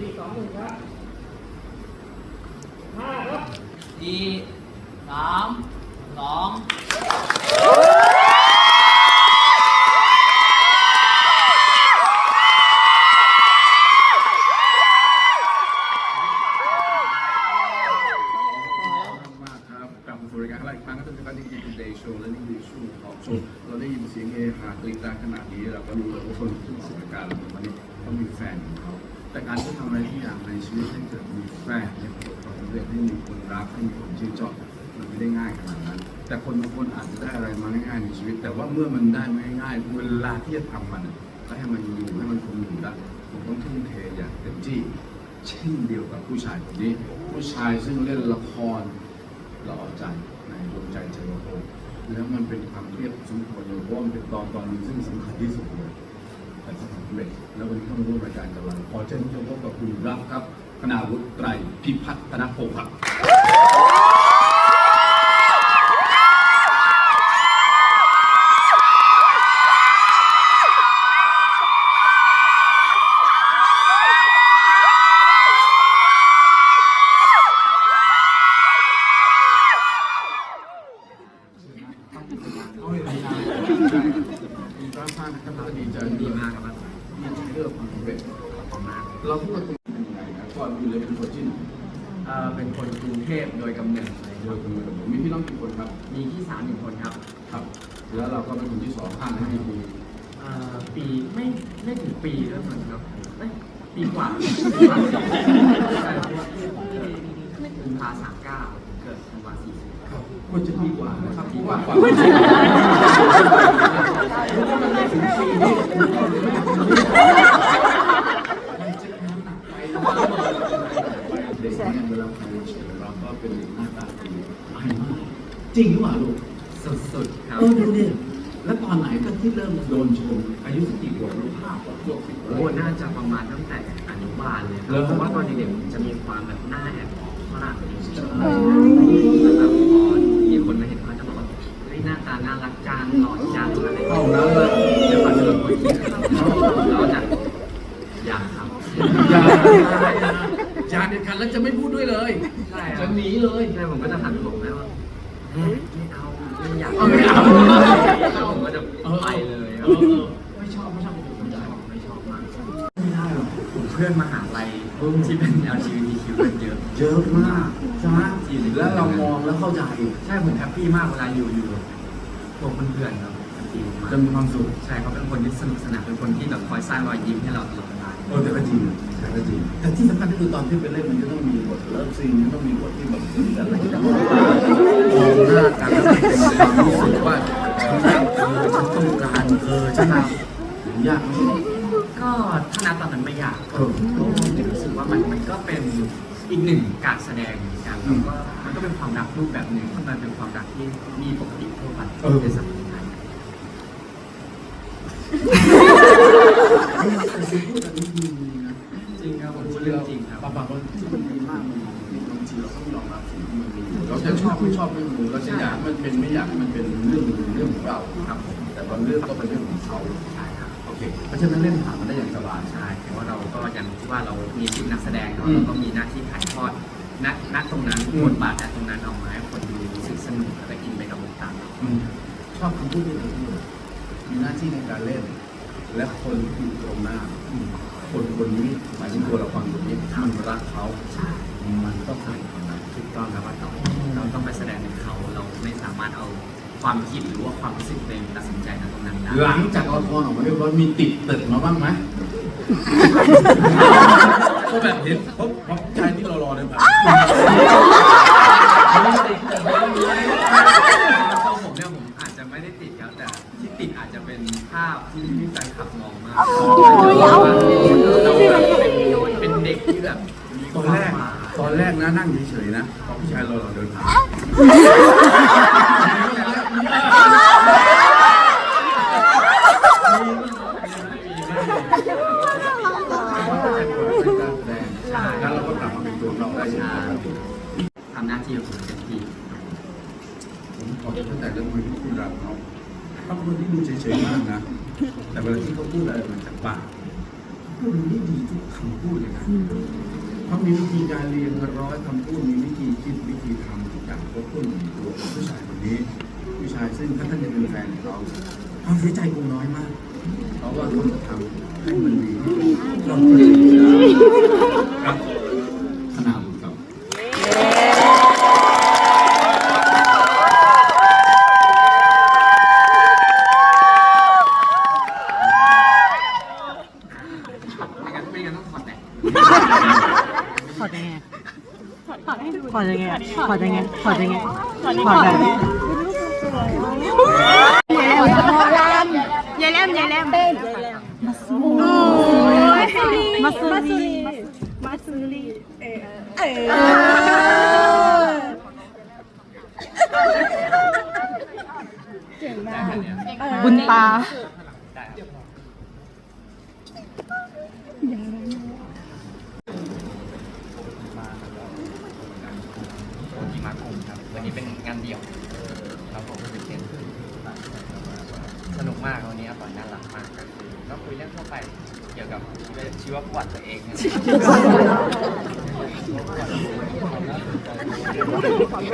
สี่สองหนึ่งครับห้าครับสี่สามสองมากครับกลับมาสู่รายการของเราอีกครั้งก็ต้องการที่กินเดย์โชว์และนี่คือช่วงของโชว์เราได้ยินเสียงเฮฮากรี๊ดกราดขนาดนี้เราก็รู้เลยว่าคนที่ออกรายการเราวันนี้ต้องมีแฟนของเขา แต่การที่ทำอะไรทุกอย่างในชีวิตให้เกิดมีแฟนให้ประสบความสำเร็จให้มีคนรักให้มีคนชื่นชอบมันไม่ได้ง่ายขนาดนั้น แต่คนบางคนอาจจะได้อะไรมาง่ายๆในชีวิต แต่ว่าเมื่อมันได้ไม่ง่ายเวลาที่จะทำมันก็ให้มันอยู่ให้มันคงอยู่ได้ผมต้องทุ่มเทอย่างเต็มที่เช่นเดียวกับผู้ชายคนนี้ ผู้ชายซึ่งเล่นละครละออใจในดวงใจเทวโภแล้วมันเป็นความเครียดสมควรเลยเพราะมันเป็นตอนตอนนึงซึ่งสำคัญที่สุดเลย แต่ก็สำเร็จแล้ววันนี้เข้ามาร่วมรายการกับเราขอเชิญผู้ชมพบกับคุณรักครับคณาวุฒิไตรพิพัฒนพงศ์ครับ ม่ได้มีร้านค้านะครับเราดีใจดีมากครับที่เลือกความสำเร็จขอบคุณมากเราพูดกันเป็นยังไงนะก่อนอื่เลยเป็นคนที่ไหนเป็นคนกรุงเทพโดยกำเนิดโดยคนเดียวมีพี่น้องกี่คนครับ มีพี่สาวหนึ่งคนครับครับ แล้วเราก็เป็นคนที่สองข้างให้ดีปีไม่ไม่ถึงปีแล้วเหมือนครับปีกว่าใช่เพราะว่าพี่ผมเกิดกุมภาสามเก้าเกิดธันวาสี่สิบครับควรจะดีกว่านะครับดีกว่าควรจะถ้ามันไม่ถึงปีนี่มันจะน้ำหนักไป เด็กเนี่ยเวลาใครมาเฉยเราก็เป็นเด็กหน้าตาดีอายมากจริงหรือเปล่าลูกสุดๆครับ เออดูดิแล้วตอนไหนก็ที่เริ่มโดนชมอายุสักกี่ขวบลูกห้าขวบหกสิบโอ้น่าจะประมาณตั้งแต่อนุบาลเลยคเหรรัอบเพราะว่าตอนเด็กๆผมจะมีความแบบหน้าแอบฝรั่งนิดนึงแล้วแบบพอมีคนมาเห็นเขาจะบอกว่าเฮ้ยหน้าตาน่ารักจังหล่อจังอะไรอย่างเท่าเงี้ยนั้นเลยแล้วพอเจอคนที่เราจะอยากครับอย่าอย่า เด็ดขาดแล้วจะไม่พูดด้วยเลยใช่คจะรับหนีเลย ใช่ผมก็จะหันไปบอกแม่ว่าเฮ้ยไม่เอาไม่อยากเอาไม่เอา แล้วผมก็จะไปเลยคเอรับอเออไม่ชอบไม่ชอบไม่ชอบไม่ชอบมากไม่ได้หรอกผมเพื่อนมหาลัยที่เป็น LGBTQ กันเยอะ เยอะมากใช่ไหมแล้วเรามองแล้วเข้าใจใช่ผมแฮปปี้มากเวลาอยู่อยู่พวกเพื่อนๆครับแฮปปี้มากจะมีความสุข ใช่เขาเป็นคนที่สนุกสนานเป็นคนที่แบบคอยสร้างรอยยิ้มให้เราตลอด เวลาเออแต่ก็จริงแต่ก็จริงแต่ที่สำคัญก็คือตอนที่ไปเล่นมันจะต้องมีบทเลิฟซีนมันต้องมีบทที่แบบอะไรกันมองหน้ากันแล้วเป็นความรู้สึกว่าฉันรักเธอฉันต้องการเธอฉันรักยากไหมก็ถ้านับตอนนั้นไม่อยากเออก็รู้สึกว่ามันมันก็เป็นอีกหนึ่งการแสดงเหมือนกันแล้วก็มันก็เป็นความรักรูปแบบหนึ่งที่มันเป็นความรักที่มีปกติทั่วไปในสังคมไทย ชอบไม่ชอบเรื่องนึงเราจะอยากมันเป็นไม่อยากมันเป็นเรื่องเรื่องของเราครับ แต่บางเรื่องก็เป็นเรื่องของเขาใช่ครับโอเคเพราะฉะนั้นเล่นผ่านมันได้อย่างสบายใช่เพราะว่าเราก็อย่างที่ว่าเรามีชีพนักแสดงเนาะเราก็มีหน้าที่ถ่ายทอดณณตรงนั้นบทบาทณตรงนั้นออกมาให้คนดูรู้สึกสนุกแล้วก็อินไปกับบทบาทเราชอบคำพูดที่เธอพูดมีหน้าที่ในการเล่น และคนอยู่ตรงหน้าคนคนนี้หมายถึงตัวละครคนนี้มันรักเขา ความคิดหรือว่าความรู้สึกตัวเองตัดสินใจณตรงนั้นได้หลังจากละครออกมาเรียบร้อยมีติดตึกมาบ้างไหมก็แบบเห็นเพราะเพราะชายที่เรารอเดินผ่านตัวผมเนี่ยผมอาจจะไม่ได้ติดครับแต่ที่ติดอาจจะเป็นภาพที่พี่แฟนคลับมองมากเราเป็นเด็กที่แบบมีตอนควาแรมกหมายตอนแรกนะนั่งเฉยๆนะพอผู้ชายเราเราเดินผ่านใช่แล้วเราก็กลับมาเป็นตัวเราได้ใช่ ทำหน้าที่ของผมเต็มที่ ผมขอตั้งแต่เรื่องคนที่คุณรักเขาเขาเป็นคนที่ดูเฉยๆมากนะ แต่เวลาที่เขาพูดอะไรมันจากปากพูดได้ดีทุกคำพูดเลยนะเขามีวิธีการเรียนร้อยคำพูดมีวิธีคิดวิธีทำทุกอย่างครบถ้วนในตัวผู้ชายคนนี้ ผู้ชายซึ่งถ้าท่านจะเป็นแฟนของเขาความเสียใจคงน้อยมาก เพราะว่าเขาจะทำให้มันดีที่สุดเราก็เลยครับนาดครับ ไม่งั้นไม่งั้นต้องถอดแต่ถอดยังไงถอดยังไงถอดยังไงถอดยังไงถอดแบบยายแลมยายแลมเต้นมาซูรีมาซูรีมาซูรีเออบุญตา วันนี้มากลุ่มครับ วันนี้เป็นงานเดี่ยวครับผมเป็นเกมสนุกมากวันนี้อาปอยน่ารักมากก็คือก็คุยเรื่องทั่วไปเกี่ยวกับชีวประวัติตัวเองนะ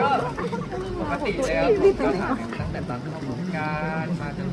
ก็ปกติเลยครับผมก็ถามตั้งแต่ตอนเข้าวงการมาจน